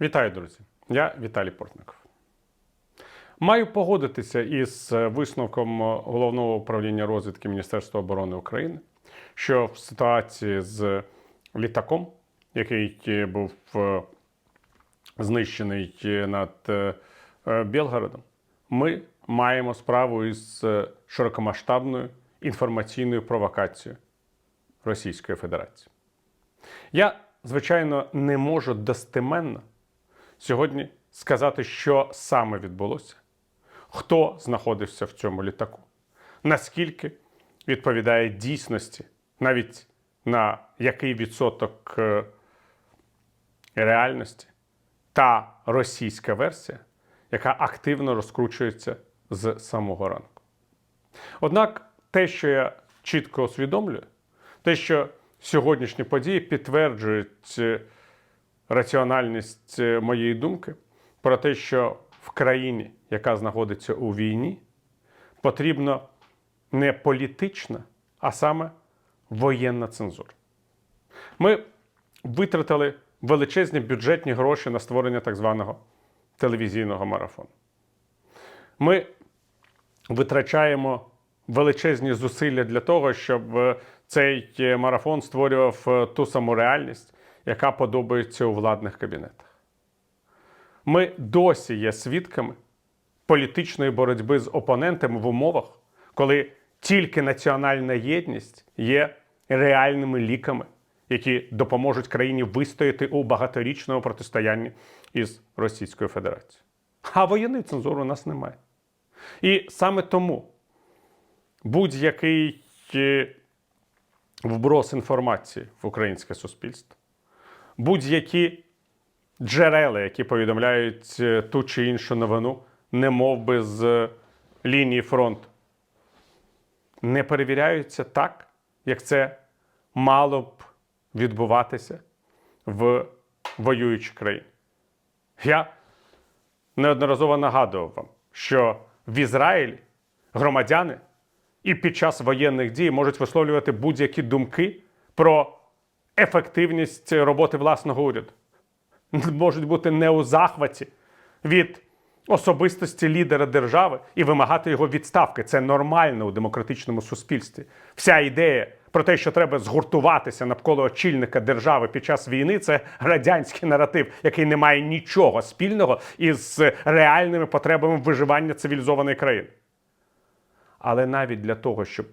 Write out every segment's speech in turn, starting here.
Вітаю, друзі! Я Віталій Портников. Маю погодитися із висновком головного управління розвідки Міністерства оборони України, що в ситуації з літаком, який був е, знищений над е, Білгородом, ми маємо справу із е, широкомасштабною інформаційною провокацією Російської Федерації. Я, звичайно, не можу достеменно сьогодні сказати, що саме відбулося, хто знаходився в цьому літаку, наскільки відповідає дійсності, навіть на який відсоток е, реальності та російська версія, яка активно розкручується з самого ранку. Однак те, що я чітко усвідомлюю, те, що сьогоднішні події підтверджують е, раціональність е, моєї думки про те, що в країні, яка знаходиться у війні, потрібно не політична, а саме воєнна цензура. Ми витратили величезні бюджетні гроші на створення так званого телевізійного марафону. Ми витрачаємо величезні зусилля для того, щоб е, цей е, марафон створював ту саму реальність, яка подобається у владних кабінетах. Ми досі є свідками політичної боротьби з опонентами в умовах, коли тільки національна єдність є реальними ліками, які допоможуть країні вистояти у багаторічному протистоянні із Російською Федерацією. А воєнної цензури у нас немає. І саме тому будь-який е, вброс інформації в українське суспільство, будь-які джерела, які повідомляють е, ту чи іншу новину, не мов би з лінії фронту, не перевіряються так, як це мало б відбуватися в воюючій країні. Я неодноразово нагадував вам, що в Ізраїлі громадяни і під час воєнних дій можуть висловлювати будь-які думки про ефективність роботи власного уряду. Можуть бути не у захваті від особистості лідера держави і вимагати його відставки. Це нормально у демократичному суспільстві. Вся ідея про те, що треба згуртуватися навколо очільника держави під час війни, це радянський наратив, який не має нічого спільного із реальними потребами виживання цивілізованої країни. Але навіть для того, щоб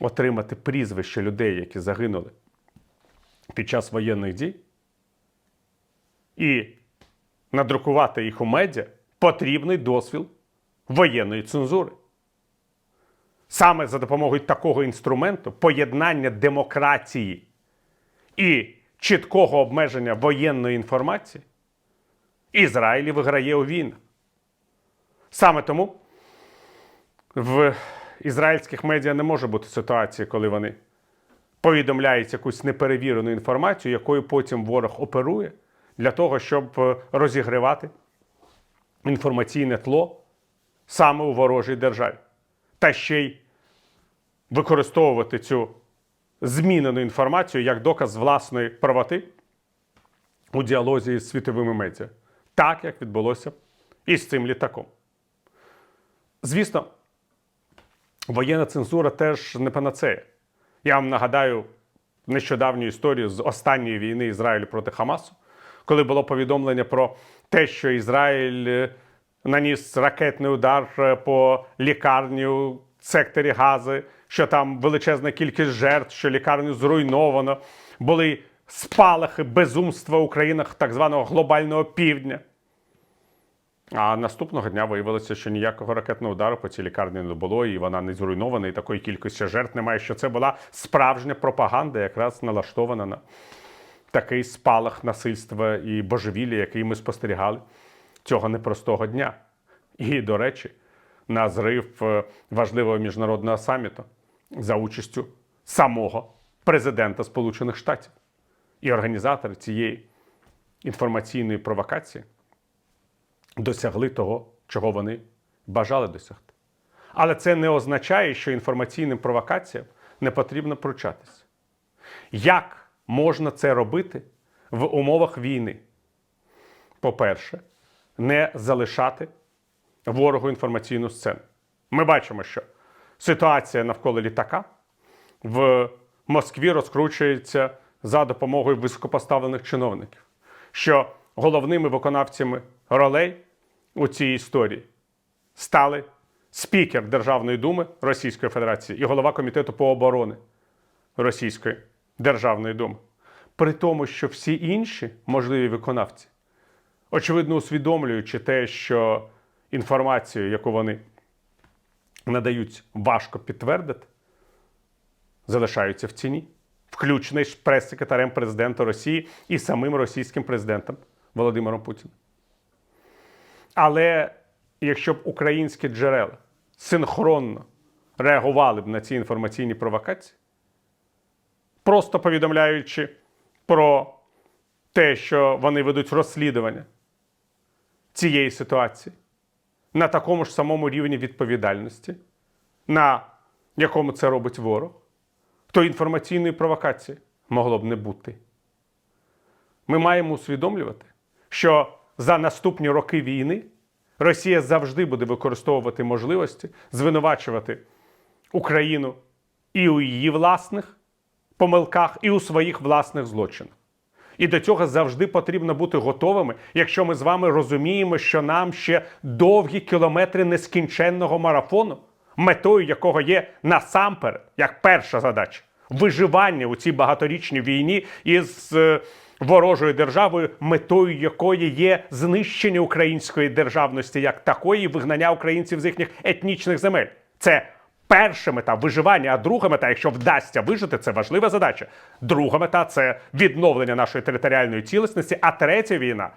отримати прізвище людей, які загинули під час воєнних дій, і надрукувати їх у медіа, потрібний дозвіл воєнної цензури. Саме за допомогою такого інструменту поєднання демократії і чіткого обмеження воєнної інформації Ізраїль виграє у війнах. Саме тому в ізраїльських медіа не може бути ситуації, коли вони повідомляють якусь неперевірену інформацію, якою потім ворог оперує для того, щоб е, розігрівати інформаційне тло саме у ворожій державі. Та ще й використовувати цю змінену інформацію як доказ власної правоти у діалозі з світовими медіа, так як відбулося із цим літаком. Звісно, воєнна цензура теж не панацея. Я вам нагадаю нещодавню історію з останньої війни Ізраїлю проти Хамасу, коли було повідомлення про те, що Ізраїль е, наніс ракетний удар е, по лікарні у секторі Гази, що там величезна кількість жертв, що лікарню зруйновано, були спалахи безумства у країнах так званого глобального півдня. А наступного дня виявилося, що ніякого ракетного удару по цій лікарні не було, і вона не зруйнована, і такої кількості жертв немає. Що це була справжня пропаганда, якраз налаштована на такий спалах насильства і божевілля, який ми спостерігали цього непростого дня. І, до речі, на зрив е, важливого міжнародного саміту за участю самого президента Сполучених Штатів і організатори цієї інформаційної провокації досягли того, чого вони бажали досягти. Але це не означає, що інформаційним провокаціям не потрібно пручатися. Як можна це робити в умовах війни? по-перше, не залишати ворогу інформаційну сцену. Ми бачимо, що ситуація навколо літака в Москві розкручується за допомогою високопоставлених чиновників, що головними виконавцями ролей у цій історії стали спікер Державної думи Російської Федерації і голова комітету по оборони Російської Державної думи. При тому, що всі інші можливі виконавці, очевидно усвідомлюючи те, що інформацію, яку вони надають, важко підтвердити, залишаються в ціні, включно з прес-секретарем президента Росії і самим російським президентом Володимиром Путіним. Але якщо б українські джерела синхронно реагували б на ці інформаційні провокації, просто повідомляючи про те, що вони ведуть розслідування цієї ситуації на такому ж самому рівні відповідальності, на якому це робить ворог, то інформаційної провокації могло б не бути. Ми маємо усвідомлювати, що за наступні роки війни Росія завжди буде використовувати можливості звинувачувати Україну і у її власних помилках, і у своїх власних злочинах. І до цього завжди потрібно бути готовими, якщо ми з вами розуміємо, що нам ще довгі кілометри нескінченного марафону, метою якого є насамперед, як перша задача, виживання у цій багаторічній війні із е, ворожою державою, метою якої є знищення української державності як такої, вигнання українців з їхніх етнічних земель. Це перша мета виживання, а друга мета, якщо вдасться вижити, це важлива задача. Друга мета це відновлення нашої територіальної цілісності. А третя війна,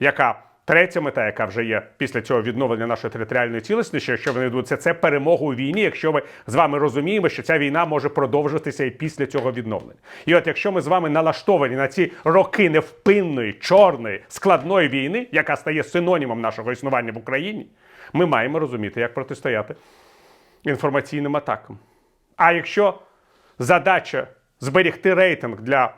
яка третя мета, яка вже є після цього відновлення нашої територіальної цілісності, якщо вони відбудуться, це перемога у війні. Якщо ми з вами розуміємо, що ця війна може продовжитися і після цього відновлення. І от якщо ми з вами налаштовані на ці роки невпинної, чорної, складної війни, яка стає синонімом нашого існування в Україні, ми маємо розуміти, як протистояти інформаційним атакам. А якщо задача зберегти рейтинг для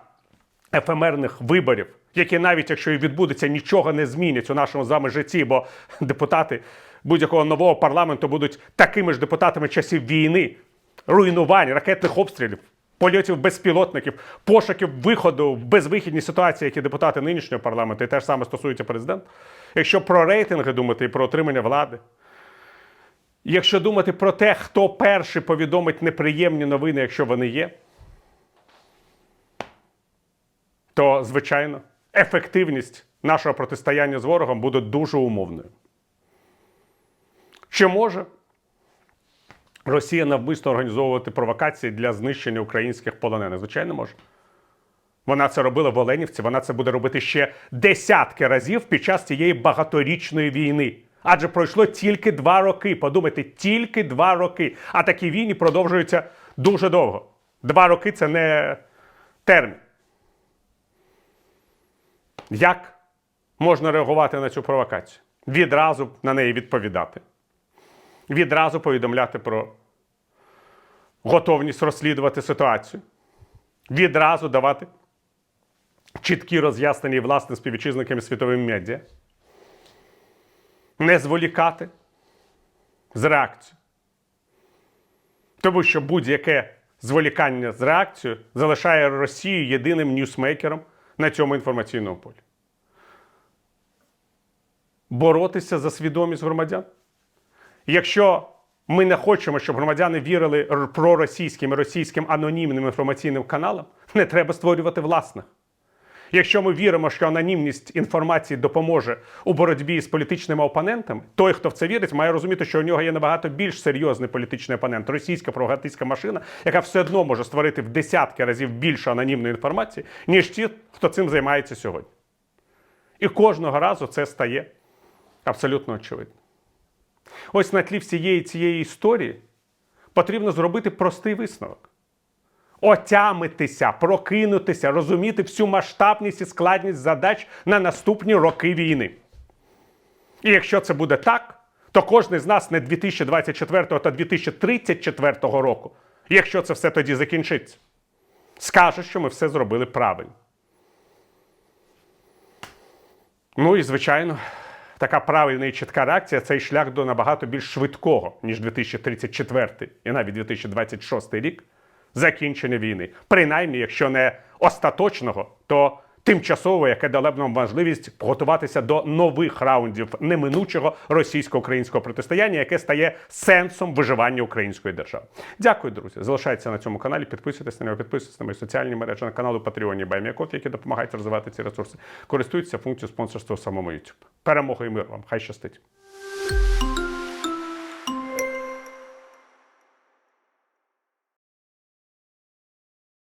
ефемерних виборів, які навіть якщо і відбудеться, нічого не змінять у нашому з вами житті, бо депутати будь-якого нового парламенту будуть такими ж депутатами часів війни, руйнувань, ракетних обстрілів. Польотів безпілотників, пошуків виходу в безвихідні ситуації, які депутати нинішнього парламенту, і те ж саме стосується президента. Якщо про рейтинги думати і про отримання влади, Якщо думати про те, хто перший повідомить неприємні новини, якщо вони є, то, звичайно, ефективність нашого протистояння з ворогом буде дуже умовною. Чи може Росія навмисно організовувати провокації для знищення українських полонених? Звичайно, може. Вона це робила в Оленівці, вона це буде робити ще десятки разів під час цієї багаторічної війни. Адже пройшло тільки два роки. Подумайте, тільки два роки. А такі війни продовжуються дуже довго. Два роки це не термін. Як можна реагувати на цю провокацію? Відразу на неї відповідати. Відразу повідомляти про готовність розслідувати ситуацію. Відразу давати чіткі роз'яснення і власне співвітчизниками світовим медіа не зволікати з реакцією. Тому що будь-яке зволікання з реакцією залишає Росію єдиним ньюсмейкером на цьому інформаційному полі. Боротися за свідомість громадян. Якщо ми не хочемо, щоб громадяни вірили проросійським і російським анонімним інформаційним каналам, не треба створювати власних. Якщо ми віримо, що анонімність інформації допоможе у боротьбі з політичними опонентами, той, хто в це вірить, має розуміти, що у нього є набагато більш серйозний політичний опонент російська пропагандистська машина, яка все одно може створити в десятки разів більше анонімної інформації, ніж ті, хто цим займається сьогодні. І кожного разу це стає абсолютно очевидно. Ось на тлі всієї цієї історії потрібно зробити простий висновок отямитися, прокинутися, розуміти всю масштабність і складність задач на наступні роки війни. І якщо це буде так, то кожен з нас не 2024 та 2034 року, якщо це все тоді закінчиться, скаже, що ми все зробили правильно. Ну і звичайно, така правильна і чітка реакція цей шлях до набагато більш швидкого, ніж 2034 і навіть 2026 рік закінчення війни. Принаймні, якщо не остаточного, то тимчасово, яке дало б нам можливість готуватися до нових раундів неминучого російсько-українського протистояння, яке стає сенсом виживання української держави. Дякую, друзі. Залишайтеся на цьому каналі. Підписуйтесь на нього, підписуйтесь на мої соціальні мережі на каналу Patreon і які допомагають розвивати ці ресурси. Користуйтеся функцією спонсорства в самому YouTube. Перемоги і мир вам! Хай щастить!